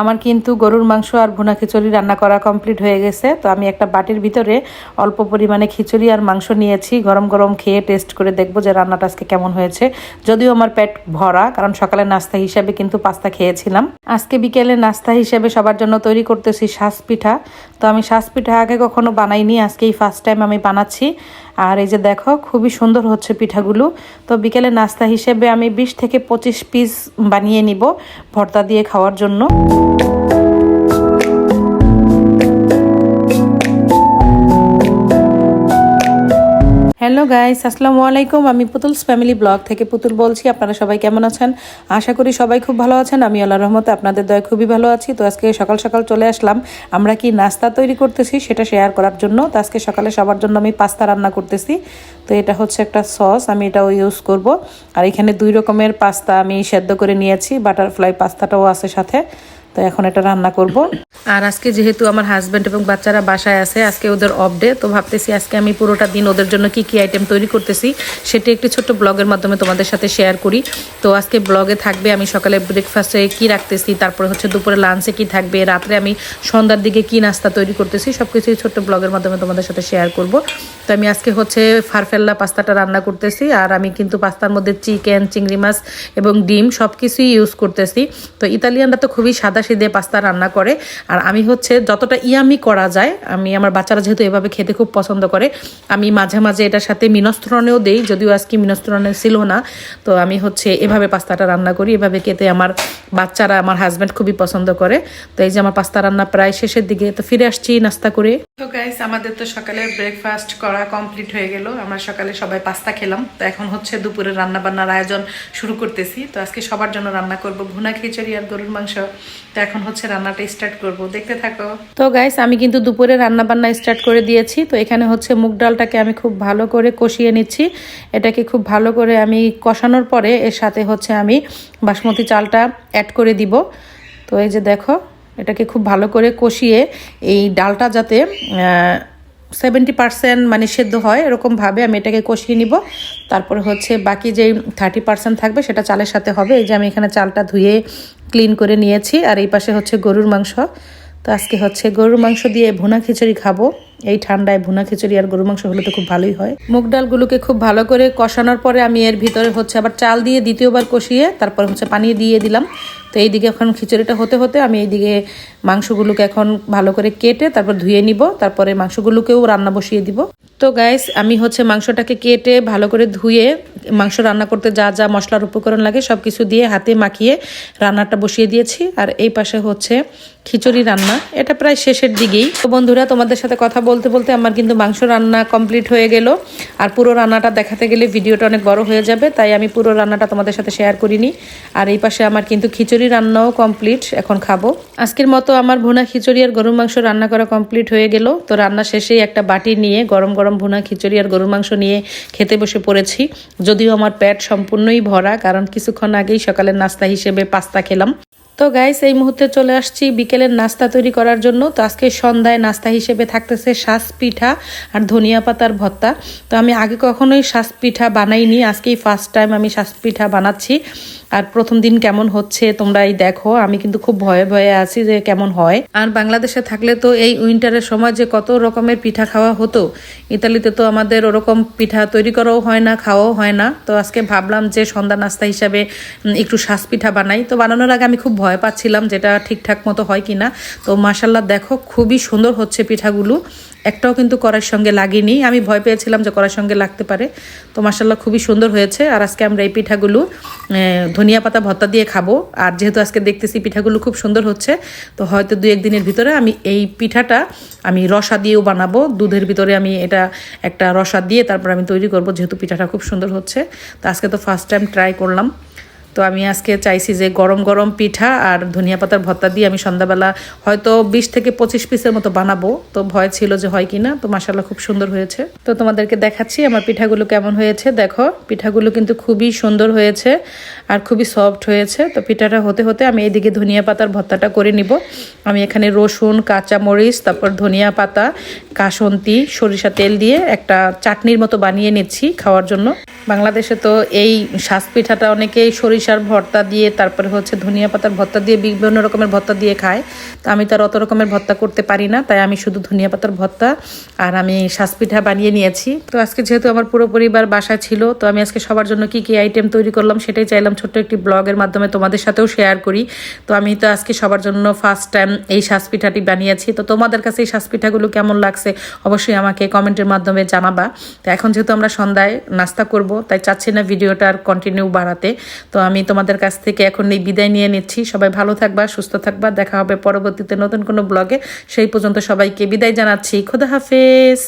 আমার কিন্তু গরুর মাংস আর ভুনা খিচুড়ি রান্না করা কমপ্লিট হয়ে গেছে। তো আমি একটা বাটির ভিতরে অল্প পরিমাণে খিচুড়ি আর মাংস নিয়েছি। গরম গরম খেয়ে টেস্ট করে দেখব যে রান্নাটা আজকে কেমন হয়েছে। যদিও আমার পেট ভরা, কারণ সকালে নাস্তা হিসাবে কিন্তু পাস্তা খেয়েছিলাম। আজকে বিকেলে নাস্তা হিসেবে সবার জন্য তৈরি করতেছি শ্বাস পিঠা তো আমি শ্বাস পিঠা আগে কখনো বানাইনি আজকে এই ফার্স্ট টাইম আমি বানাচ্ছি। আর এই যে দেখো, খুবই সুন্দর হচ্ছে পিঠাগুলো। তো বিকেলে নাস্তা হিসেবে আমি বিশ থেকে পঁচিশ পিস বানিয়ে নিব ভর্তা দিয়ে খাওয়ার জন্য। হ্যালো গাইস আসসালামু আলাইকুম আমি পুতুলস ফ্যামিলি ব্লগ থেকে পুতুল বলছি। আপনারা সবাই কেমন আছেন? আশা করি সবাই খুব ভালো আছেন। আমি আল্লাহ রহমতে আপনাদের দয় খুবই ভালো আছি। তো আজকে সকাল সকাল চলে আসলাম। আমরা কি নাস্তা তৈরি করতেছি সেটা শেয়ার করার জন্য। তো আজকে সকালে সবার জন্য আমি পাস্তা রান্না করতেছি। তো এটা হচ্ছে একটা সস আমি এটাও ইউজ করব। আর এখানে দুই রকমের পাস্তা আমি সেদ্ধ করে নিয়েছি। বাটারফ্লাই পাস্তাটাও আছে সাথে। তো এখন এটা রান্না করব। আর আজকে যেহেতু আমার হাজব্যান্ড এবং বাচ্চারা বাসায় আছে, আজকে ওদের অফ ডে তো ভাবতেছি আজকে আমি পুরোটা দিন ওদের জন্য কি কি আইটেম তৈরি করতেছি, সেটি একটি ছোট্ট ব্লগের মাধ্যমে তোমাদের সাথে শেয়ার করি। তো আজকে ব্লগে থাকবে আমি সকালে ব্রেকফাস্টে কি রাখতেছি, তারপরে হচ্ছে দুপুরে লাঞ্চে কি থাকবে, রাত্রে আমি সন্ধ্যার দিকে কি নাস্তা তৈরি করতেছি সব কিছুই ছোট্ট ব্লগের মাধ্যমে তোমাদের সাথে শেয়ার করব। তো আমি আজকে হচ্ছে ফারফেল্লা পাস্তাটা রান্না করতেছি, আর আমি কিন্তু পাস্তার মধ্যে চিকেন চিংড়ি মাছ এবং ডিম সব কিছুই ইউজ করতেছি। তো ইতালিয়ানরা তো খুবই সাদা সিদে পাস্তা রান্না করে। আর আমি হচ্ছে যতটা ইয়ামি করা যায়, আমি আমার বাচ্চারা যেহেতু এভাবে খেতে খুব পছন্দ করে, আমি মাঝে মাঝে এটার সাথে মিনস্ত্রণেও দেই, যদিও আজকে মিনস্ত্রণে ছিল না। তো আমি হচ্ছে এভাবে পাস্তাটা রান্না করি, এভাবে খেতে আমার বাচ্চারা, আমার হাজব্যান্ড খুবই পছন্দ করে। তো এই যে আমার পাস্তা রান্না প্রায় শেষের দিকে, তো ফিরে আসছি নাস্তা করে। তো গাইস আমাদের তো সকালে ব্রেকফাস্ট করা কমপ্লিট হয়ে গেল। আমরা সকালে সবাই পাস্তা খেলাম। তো এখন হচ্ছে দুপুরে রান্না বান্নার আয়োজন শুরু করতেছি। তো আজকে সবার জন্য রান্না করব ভুনা খিচুড়ি আর গরুর মাংস। তো এখন হচ্ছে রান্নাটা স্টার্ট করব। দেখতে থাকো। তো গাইস আমি কিন্তু দুপুরে রান্না বান্না স্টার্ট করে দিয়েছি। তো এখানে হচ্ছে মুগ ডালটাকে আমি খুব ভালো করে কষিয়ে নিচ্ছি। এটাকে খুব ভালো করে আমি কষানোর পরে এর সাথে হচ্ছে আমি বাসমতি চালটা অ্যাড করে দিব। তো এই যে দেখো, এটাকে খুব ভালো করে কষিয়ে এই ডালটা যাতে সেভেন্টি পার্সেন্ট মানে সেদ্ধ হয় এরকমভাবে আমি এটাকে কষিয়ে নিব। তারপরে হচ্ছে বাকি যে থার্টি পার্সেন্ট থাকবে, সেটা চালের সাথে হবে। এই যে আমি এখানে চালটা ধুয়ে ক্লিন করে নিয়েছি। আর এই পাশে হচ্ছে গরুর মাংস। তো আজকে হচ্ছে গরুর মাংস দিয়ে ভুনা খিচুড়ি খাব। এই ঠান্ডায় ভুনা খিচুড়ি আর গরুর মাংস হলে তো খুব ভালোই হয়। মুগ ডালগুলোকে খুব ভালো করে কষানোর পরে আমি এর ভিতরে হচ্ছে আবার চাল দিয়ে দ্বিতীয়বার কষিয়ে তারপর হচ্ছে পানি দিয়ে দিলাম। তো এইদিকে এখন খিচুড়িটা হতে হতে আমি এইদিকে মাংসগুলোকে এখন ভালো করে কেটে তারপর ধুয়ে নিব, তারপরে মাংসগুলোকেও রান্না বসিয়ে দিব। তো গাইস আমি হচ্ছে মাংসটাকে কেটে ভালো করে ধুয়ে মাংস রান্না করতে যা যা মশলার উপকরণ লাগে সব কিছু দিয়ে হাতে মাখিয়ে রান্নাটা বসিয়ে দিয়েছি। আর এই পাশে হচ্ছে খিচুড়ি রান্না, এটা প্রায় শেষের দিকেই। তো বন্ধুরা, তোমাদের সাথে কথা বলতে বলতে আমার কিন্তু মাংস রান্না কমপ্লিট হয়ে গেল। আর পুরো রান্নাটা দেখাতে গেলে ভিডিওটা অনেক বড় হয়ে যাবে, তাই আমি পুরো রান্নাটা তোমাদের সাথে শেয়ার করিনি। আর এই পাশে আমার কিন্তু খিচুড়ি রান্নাও কমপ্লিট এখন খাব। আজকের মতো আমার ভুনা খিচুড়ি আর গরুর মাংস রান্না করা কমপ্লিট হয়ে গেল। তো রান্না শেষেই একটা বাটি নিয়ে গরম গরম ভুনা খিচুড়ি আর গরুর মাংস নিয়ে খেতে বসে পড়েছি। যদিও আমার পেট সম্পূর্ণই ভরা, কারণ কিছুক্ষণ আগেই সকালের নাস্তা হিসেবে পাস্তা খেলাম। তো গাইস এই মুহূর্তে চলে আসছি বিকেলের নাস্তা তৈরি করার জন্য। তো আজকে সন্ধ্যায় নাস্তা হিসেবে থাকতেছে শ্বাস পিঠা আর ধনিয়া পাতার ভর্তা। তো আমি আগে কখনোই শ্বাস পিঠা বানাইনি, আজকেই ফার্স্ট টাইম আমি শ্বাস পিঠা বানাচ্ছি। আর প্রথম দিন কেমন হচ্ছে তোমরা এই দেখো। আমি কিন্তু খুব ভয়ে ভয়ে আছি যে কেমন হয়। আর বাংলাদেশে থাকলে তো এই উইন্টারের সময় যে কত রকমের পিঠা খাওয়া হতো, ইতালিতে তো আমাদের ওরকম পিঠা তৈরি করাও হয় না, খাওয়াও হয় না। তো আজকে ভাবলাম যে সন্ধ্যা নাস্তা হিসাবে একটু শ্বাস পিঠা বানাই। তো বানানোর আগে আমি খুব ভয় পাচ্ছিলাম যেটা ঠিকঠাক মতো হয় কি না তো মাসাল্লাহ দেখো, খুবই সুন্দর হচ্ছে পিঠাগুলো। একটাও কিন্তু কড়াইয়ের সঙ্গে লাগেনি। আমি ভয় পেয়েছিলাম যে কড়াইয়ের সঙ্গে লাগতে পারে। তো মাসাল্লাহ খুবই সুন্দর হয়েছে। আর আজকে আমরা এই পিঠাগুলো ধনিয়া পাতা, ভর্তা দিয়ে খাব। আর যেহেতু আজকে দেখতেছি পিঠাগুলো খুব সুন্দর হচ্ছে, তো হয়তো দু একদিনের ভিতরে আমি এই পিঠাটা আমি রসা দিয়েও বানাবো। দুধের ভিতরে আমি এটা একটা রসা দিয়ে তারপর আমি তৈরি করব, যেহেতু পিঠাটা খুব সুন্দর হচ্ছে। তো আজকে তো ফার্স্ট টাইম ট্রাই করলাম। তো আমি আজকে চাইছি যে গরম গরম পিঠা আর ধনিয়া পাতার ভর্তা দিয়ে আমি সন্ধ্যাবেলা হয়তো বিশ থেকে পঁচিশ পিসের মতো বানাবো। তো ভয় ছিল যে হয় কিনা, তো মাসাল্লাহ খুব সুন্দর হয়েছে। তো তোমাদেরকে দেখাচ্ছি আমার পিঠাগুলো কেমন হয়েছে। দেখো, পিঠাগুলো কিন্তু খুবই সুন্দর হয়েছে আর খুবই সফট হয়েছে। তো পিঠাটা হতে হতে আমি এইদিকে ধনিয়া পাতার ভর্তাটা করে নিব। আমি এখানে রসুন কাঁচা মরিচ তারপর ধনিয়া পাতা, কাসন্তি, সরিষা তেল দিয়ে একটা চাটনির মতো বানিয়ে নিচ্ছি খাওয়ার জন্য। বাংলাদেশে তো এই শ্বাস পিঠাটা অনেকেই সরিষা সরিষার ভর্তা দিয়ে, তারপরে হচ্ছে ধনিয়া পাতার ভর্তা দিয়ে, বিভিন্ন রকমের ভর্তা দিয়ে খায়। তো আমি তো আর অত রকমের ভর্তা করতে পারি না, তাই আমি শুধু ধনিয়া পাতার ভর্তা আর আমি শ্বাস পিঠা বানিয়ে নিয়েছি। তো আজকে যেহেতু আমার পুরো পরিবার বাসায় ছিল, তো আমি আজকে সবার জন্য কি কি আইটেম তৈরি করলাম সেটাই চাইলাম ছোট্ট একটি ব্লগের মাধ্যমে তোমাদের সাথেও শেয়ার করি। তো আমি তো আজকে সবার জন্য ফার্স্ট টাইম এই শ্বাস পিঠাটি বানিয়েছি। তো তোমাদের কাছে এই শ্বাস পিঠাগুলো কেমন লাগছে অবশ্যই আমাকে কমেন্টের মাধ্যমে জানাবা। তো এখন যেহেতু আমরা সন্ধ্যায় নাস্তা করব, তাই চাচ্ছি না ভিডিওটা আর কন্টিনিউ বাড়াতে। তো আমি তোমাদের কাছ থেকে এখন এই বিদায় নিয়ে নিচ্ছি। সবাই ভালো থাকবা, সুস্থ থাকবা। দেখা হবে পরবর্তীতে নতুন কোনো ব্লগে। সেই পর্যন্ত সবাইকে বিদায় জানাচ্ছি। খোদা হাফেজ।